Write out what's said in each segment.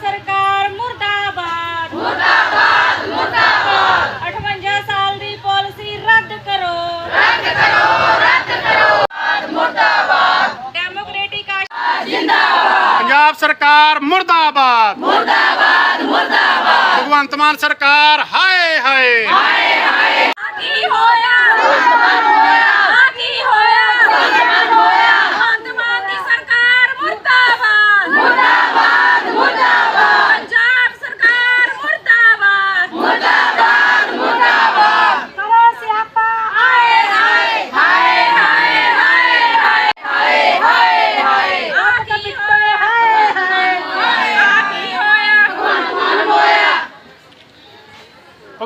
सरकार मुर्दाबाद। मुर्दाबाद मुर्दाबाद अठवंजा साल रद्द करो। डेमोक्रेटिक पंजाब सरकार मुर्दाबाद। भगवंत मान सरकार हाय हाय। हाय हाय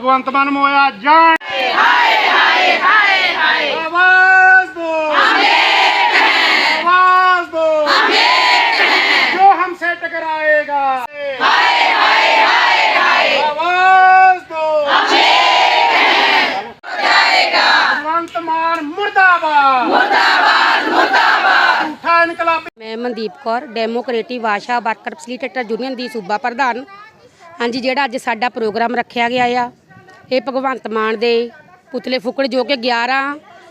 ਭਗਵੰਤ ਮਾਨ ਮੋਇਆ ਜਾਣ ਮੈਂ Mandeep Kaur democratic ASHA, worker facilitator union ਦੀ ਸੂਬਾ ਪ੍ਰਧਾਨ। ਹਾਂਜੀ, ਜਿਹੜਾ ਅੱਜ ਸਾਡਾ ਪ੍ਰੋਗਰਾਮ ਰੱਖਿਆ ਗਿਆ ਆ ਇਹ ਭਗਵੰਤ ਮਾਨ ਦੇ ਪੁਤਲੇ ਫੁੱਕੜ ਜੋ ਕਿ 11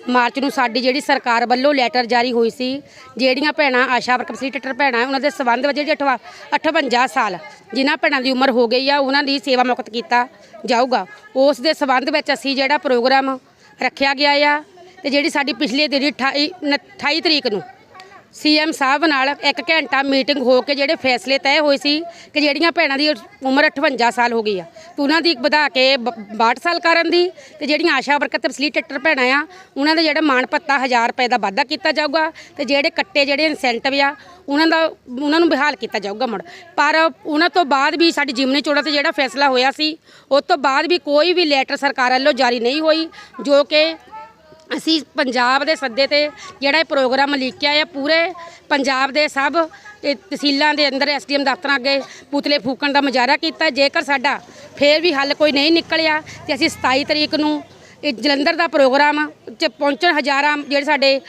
ਮਾਰਚ ਨੂੰ ਸਾਡੀ ਜਿਹੜੀ ਸਰਕਾਰ ਵੱਲੋਂ ਲੈਟਰ ਜਾਰੀ ਹੋਈ ਸੀ, ਜਿਹੜੀਆਂ ਭੈਣਾਂ ਆਸ਼ਾ ਵਰਕਰ ਫੈਸਿਲੀਟੇਟਰ ਭੈਣਾਂ ਉਹਨਾਂ ਦੇ ਸਬੰਧ ਵਿੱਚ ਜਿਹੜੀ ਅਠਵਾ- 58 ਸਾਲ ਜਿਨ੍ਹਾਂ ਭੈਣਾਂ ਦੀ ਉਮਰ ਹੋ ਗਈ ਆ, ਉਹਨਾਂ ਦੀ ਸੇਵਾ ਮੁਕਤ ਕੀਤਾ ਜਾਊਗਾ। ਉਸ ਦੇ ਸਬੰਧ ਵਿੱਚ ਅਸੀਂ ਜਿਹੜਾ ਪ੍ਰੋਗਰਾਮ ਰੱਖਿਆ ਗਿਆ ਆ ਤੇ ਜਿਹੜੀ ਸਾਡੀ ਪਿਛਲੇ ਦਿਨੀ 28 ਨ- 28 ਤਰੀਕ ਨੂੰ ਸੀਐਮ ਸਾਹਿਬ ਨਾਲ ਇੱਕ ਘੰਟਾ ਮੀਟਿੰਗ ਹੋ ਕੇ ਜਿਹੜੇ ਫੈਸਲੇ ਤੈਅ ਹੋਏ ਸੀ ਕਿ ਜਿਹੜੀਆਂ ਭੈਣਾਂ ਦੀ ਉਮਰ 58 ਸਾਲ ਹੋ ਗਈ ਆ, ਤੇ ਉਹਨਾਂ ਦੀ ਵਧਾ ਕੇ ਬ- 62 ਸਾਲ ਕਰਨ ਦੀ, ਤੇ ਜਿਹੜੀਆਂ ਆਸ਼ਾ ਵਰਕਰ ਤੇ ਫੈਸਿਲੀਟੇਟਰ ਭੈਣਾਂ ਆ, ਉਹਨਾਂ ਦਾ ਜਿਹੜਾ ਮਾਣ ਭੱਤਾ 1000 ਰੁਪਏ ਦਾ ਵਾਧਾ ਕੀਤਾ ਜਾਊਗਾ, ਤੇ ਜਿਹੜੇ ਕੱਟੇ ਜਿਹੜੇ ਇਨਸੈਂਟਿਵ ਆ, ਉਹਨਾਂ ਦਾ, ਉਹਨਾਂ ਨੂੰ ਬਹਾਲ ਕੀਤਾ ਜਾਊਗਾ ਮੁੜ। ਪਰ ਉਹਨਾਂ ਤੋਂ ਬਾਅਦ ਵੀ ਸਾਡੀ ਜਿਮਨੀ ਚੋਣਾਂ ਤੇ ਜਿਹੜਾ ਫੈਸਲਾ ਹੋਇਆ ਸੀ ਉਸ ਤੋਂ ਬਾਅਦ ਵੀ ਕੋਈ ਵੀ ਲੈਟਰ ਸਰਕਾਰ ਵੱਲੋਂ ਜਾਰੀ ਨਹੀਂ ਹੋਈ, ਜੋ ਕਿ ਅਸੀਂ ਪੰਜਾਬ ਦੇ ਸੱਦੇ ਤੇ ਜਿਹੜਾ ਇਹ ਪ੍ਰੋਗਰਾਮ ਲਿਖਿਆ ਹੈ, ਪੂਰੇ ਪੰਜਾਬ ਦੇ ਸਭ ਇਹ ਤਹਿਸੀਲਾਂ ਦੇ ਅੰਦਰ ਐਸਡੀਐਮ ਦਫ਼ਤਰਾਂ ਅੱਗੇ ਪੁਤਲੇ ਫੂਕਣ ਦਾ ਮੁਜ਼ਾਹਰਾ ਕੀਤਾ। ਜੇਕਰ ਸਾਡਾ ਫੇਰ ਵੀ ਹੱਲ ਕੋਈ ਨਹੀਂ ਨਿਕਲਿਆ, ਤੇ ਅਸੀਂ 27 ਤਰੀਕ ਨੂੰ ਇਹ ਜਲੰਧਰ ਦਾ ਪ੍ਰੋਗਰਾਮ ਚ ਪਹੁੰਚਣ, ਹਜ਼ਾਰਾਂ ਜਿਹੜੇ ਸਾਡੇ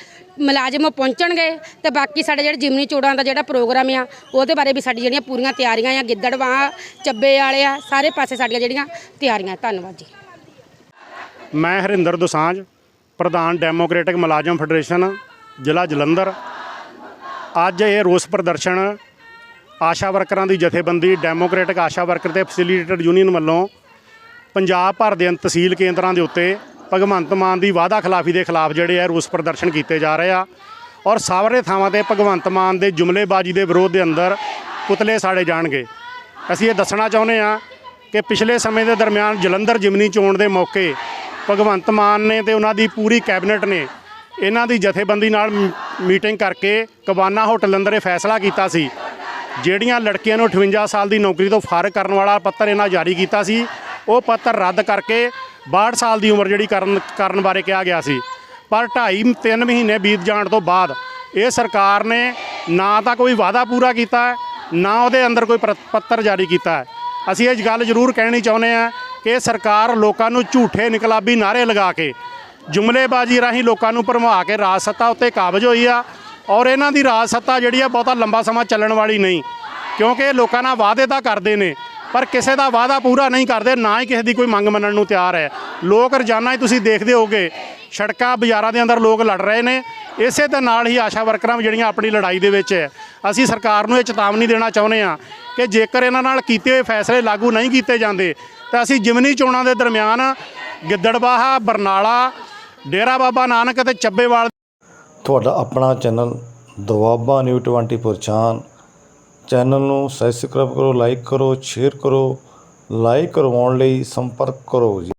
ਮੁਲਾਜ਼ਮ ਉਹ ਪਹੁੰਚਣਗੇ, ਤੇ ਬਾਕੀ ਸਾਡੇ ਜਿਹੜੇ ਜਿਮਨੀ ਚੋੜਾਂ ਦਾ ਜਿਹੜਾ ਪ੍ਰੋਗਰਾਮ ਆ, ਉਹਦੇ ਬਾਰੇ ਵੀ ਸਾਡੀ ਜਿਹੜੀਆਂ ਪੂਰੀਆਂ ਤਿਆਰੀਆਂ ਆ ਗਿੱਦੜਵਾਂ ਚੱਬੇ ਵਾਲੇ ਆ, ਸਾਰੇ ਪਾਸੇ ਸਾਡੀਆਂ ਜਿਹੜੀਆਂ ਤਿਆਰੀਆਂ। ਧੰਨਵਾਦ ਜੀ। ਮੈਂ ਹਰਿੰਦਰ ਦੋਸਾਂਝ ਪ੍ਰਧਾਨ ਡੈਮੋਕ੍ਰੈਟਿਕ ਮੁਲਾਜ਼ਮ ਫੈਡਰੇਸ਼ਨ, ਜ਼ਿਲ੍ਹਾ ਜਲੰਧਰ। ਅੱਜ ਇਹ ਰੋਸ ਪ੍ਰਦਰਸ਼ਨ ਆਸ਼ਾ ਵਰਕਰਾਂ ਦੀ ਜਥੇਬੰਦੀ, ਡੈਮੋਕ੍ਰੈਟਿਕ ਆਸ਼ਾ ਵਰਕਰ ਤੇ ਫੈਸਿਲੀਟੇਟਰ ਯੂਨੀਅਨ ਵੱਲੋਂ ਪੰਜਾਬ ਭਰ ਦੇ ਤਹਿਸੀਲ ਕੇਂਦਰਾਂ ਦੇ ਉੱਤੇ ਭਗਵੰਤ ਮਾਨ ਦੀ ਵਾਅਦਾ ਖਿਲਾਫੀ ਦੇ ਖਿਲਾਫ ਜਿਹੜੇ ਆ ਰੋਸ ਪ੍ਰਦਰਸ਼ਨ ਕੀਤੇ ਜਾ ਰਹੇ ਆ। ਔਰ ਸਾਰੇ ਥਾਵਾਂ ਤੇ ਭਗਵੰਤ ਮਾਨ ਦੇ ਜੁਮਲੇਬਾਜ਼ੀ ਦੇ ਵਿਰੋਧ ਦੇ ਅੰਦਰ ਪੁਤਲੇ ਸਾੜੇ ਜਾਣਗੇ। ਅਸੀਂ ਇਹ ਦੱਸਣਾ ਚਾਹੁੰਦੇ ਆ ਕਿ ਪਿਛਲੇ ਸਮੇਂ ਦੇ ਦਰਮਿਆਨ ਜਲੰਧਰ ਜਿਮਨੀ ਚੋਣ ਦੇ ਮੌਕੇ ਭਗਵੰਤ ਮਾਨ ਨੇ ਤੇ ਉਹਨਾਂ ਦੀ ਪੂਰੀ ਕੈਬਨਿਟ ਨੇ ਇਹਨਾਂ ਦੀ ਜਥੇਬੰਦੀ ਨਾਲ ਮੀਟਿੰਗ ਕਰਕੇ ਕਬਾਨਾ ਹੋਟਲ ਅੰਦਰ ਇਹ ਫੈਸਲਾ ਕੀਤਾ ਸੀ। ਜਿਹੜੀਆਂ ਲੜਕੀਆਂ ਨੂੰ 58 ਸਾਲ ਦੀ ਨੌਕਰੀ ਤੋਂ ਫਾਰਗ ਕਰਨ ਵਾਲਾ ਪੱਤਰ ਇਹਨਾਂ ਜਾਰੀ ਕੀਤਾ ਸੀ, ਉਹ ਪੱਤਰ ਰੱਦ ਕਰਕੇ 62 ਸਾਲ ਦੀ ਉਮਰ ਜਿਹੜੀ ਕਰਨ ਕਰਨ ਬਾਰੇ ਕਿਹਾ ਗਿਆ ਸੀ। ਪਰ 2.5 3 ਮਹੀਨੇ ਬੀਤ ਜਾਣ ਤੋਂ ਬਾਅਦ ਇਹ ਸਰਕਾਰ ਨੇ ਨਾ ਤਾਂ ਕੋਈ ਵਾਅਦਾ ਪੂਰਾ ਕੀਤਾ ਨਾ ਉਹਦੇ ਅੰਦਰ ਕੋਈ ਪ੍ਰ- ਪੱਤਰ ਜਾਰੀ ਕੀਤਾ ਅਸੀਂ ਇਹ ਗੱਲ ਜ਼ਰੂਰ ਕਹਿਣੀ ਚਾਹੁੰਦੇ ਆ ਕਿ ਸਰਕਾਰ ਲੋਕਾਂ ਨੂੰ ਝੂਠੇ ਨਿਕਲਾਬੀ ਨਾਅਰੇ ਲਗਾ ਕੇ ਜੁਮਲੇਬਾਜ਼ੀ ਰਾਹੀਂ ਲੋਕਾਂ ਨੂੰ ਭਰਮਾ ਕੇ ਰਾਜ ਸੱਤਾ ਉੱਤੇ ਕਾਬਜ ਹੋਈ ਆ ਔਰ ਇਹਨਾਂ ਦੀ ਰਾਜ ਸੱਤਾ ਜਿਹੜੀ ਆ ਬਹੁਤਾ ਲੰਬਾ ਸਮਾਂ ਚੱਲਣ ਵਾਲੀ ਨਹੀਂ, ਕਿਉਂਕਿ ਇਹ ਲੋਕਾਂ ਨਾਲ ਵਾਅਦੇ ਤਾਂ ਕਰਦੇ ਨੇ। ਪਰ ਕਿਸੇ ਦਾ ਵਾਅਦਾ ਪੂਰਾ ਨਹੀਂ ਕਰਦੇ, ਨਾ ਹੀ ਕਿਸੇ ਦੀ ਕੋਈ ਮੰਗ ਮੰਨਣ ਨੂੰ ਤਿਆਰ ਹੈ। ਲੋਕ ਰੋਜ਼ਾਨਾ ਹੀ ਤੁਸੀਂ ਦੇਖਦੇ ਹੋਗੇ ਸੜਕਾਂ ਬਾਜ਼ਾਰਾਂ ਦੇ ਅੰਦਰ ਲੋਕ ਲੜ ਰਹੇ ਨੇ। ਇਸੇ ਦੇ ਨਾਲ ਹੀ ਆਸ਼ਾ ਵਰਕਰਾਂ ਵੀ ਜਿਹੜੀਆਂ ਆਪਣੀ ਲੜਾਈ ਦੇ ਵਿੱਚ ਹੈ। ਅਸੀਂ ਸਰਕਾਰ ਨੂੰ ਇਹ ਚੇਤਾਵਨੀ ਦੇਣਾ ਚਾਹੁੰਦੇ ਹਾਂ ਕਿ ਜੇਕਰ ਇਹਨਾਂ ਨਾਲ ਕੀਤੇ ਹੋਏ ਫੈਸਲੇ ਲਾਗੂ ਨਹੀਂ ਕੀਤੇ ਜਾਂਦੇ, ਤਾਂ ਅਸੀਂ ਜਿਮਨੀ ਚੋਣਾਂ ਦੇ ਦਰਮਿਆਨ ਗਿੱਦੜਬਾਹਾ, ਬਰਨਾਲਾ, ਡੇਰਾ ਬਾਬਾ ਨਾਨਕ ਅਤੇ ਚੱਬੇਵਾਲ ਤੁਹਾਡਾ ਆਪਣਾ ਚੈਨਲ ਦੁਆਬਾ ਨਿਊ 24 ਪਛਾਣ ਚੈਨਲ ਨੂੰ ਸਬਸਕ੍ਰਾਈਬ ਕਰੋ ਲਾਈਕ ਕਰੋ ਸ਼ੇਅਰ ਕਰੋ ਲਾਈਕ ਕਰਵਾਉਣ ਲਈ ਸੰਪਰਕ ਕਰੋ ਜੀ।